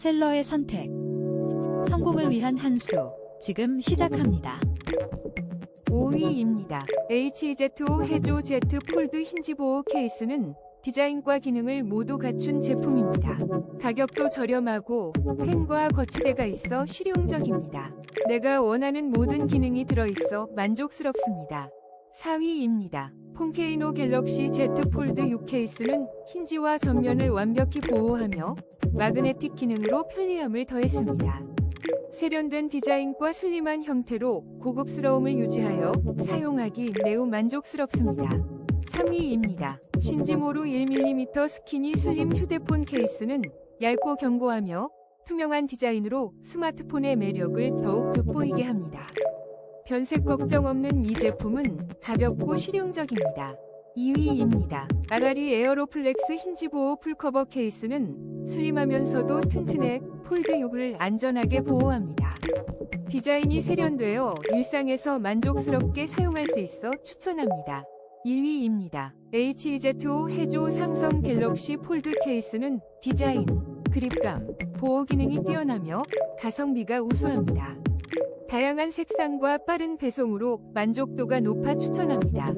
셀러의 선택. 성공을 위한 한 수. 지금 시작합니다. 5위입니다. HZ5 해조 Z 폴드 힌지 보호 케이스는 디자인과 기능을 모두 갖춘 제품입니다. 가격도 저렴하고 펜과 거치대가 있어 실용적입니다. 내가 원하는 모든 기능이 들어있어 만족스럽습니다. 4위입니다. 폰케이노 갤럭시 Z 폴드 6 케이스는 힌지와 전면을 완벽히 보호하며 마그네틱 기능으로 편리함을 더했습니다. 세련된 디자인과 슬림한 형태로 고급스러움을 유지하여 사용하기 매우 만족스럽습니다. 3위입니다. 신지모루 1mm 스키니 슬림 휴대폰 케이스는 얇고 견고하며 투명한 디자인으로 스마트폰의 매력을 더욱 돋보이게 합니다. 변색 걱정 없는 이 제품은 가볍고 실용적입니다. 2위입니다. 아라리 에어로플렉스 힌지 보호 풀커버 케이스는 슬림하면서도 튼튼해 폴드 6을 안전하게 보호합니다. 디자인이 세련되어 일상에서 만족스럽게 사용할 수 있어 추천합니다. 1위입니다. HZ5 해조 삼성 갤럭시 폴드 케이스는 디자인, 그립감, 보호 기능이 뛰어나며 가성비가 우수합니다. 다양한 색상과 빠른 배송으로 만족도가 높아 추천합니다.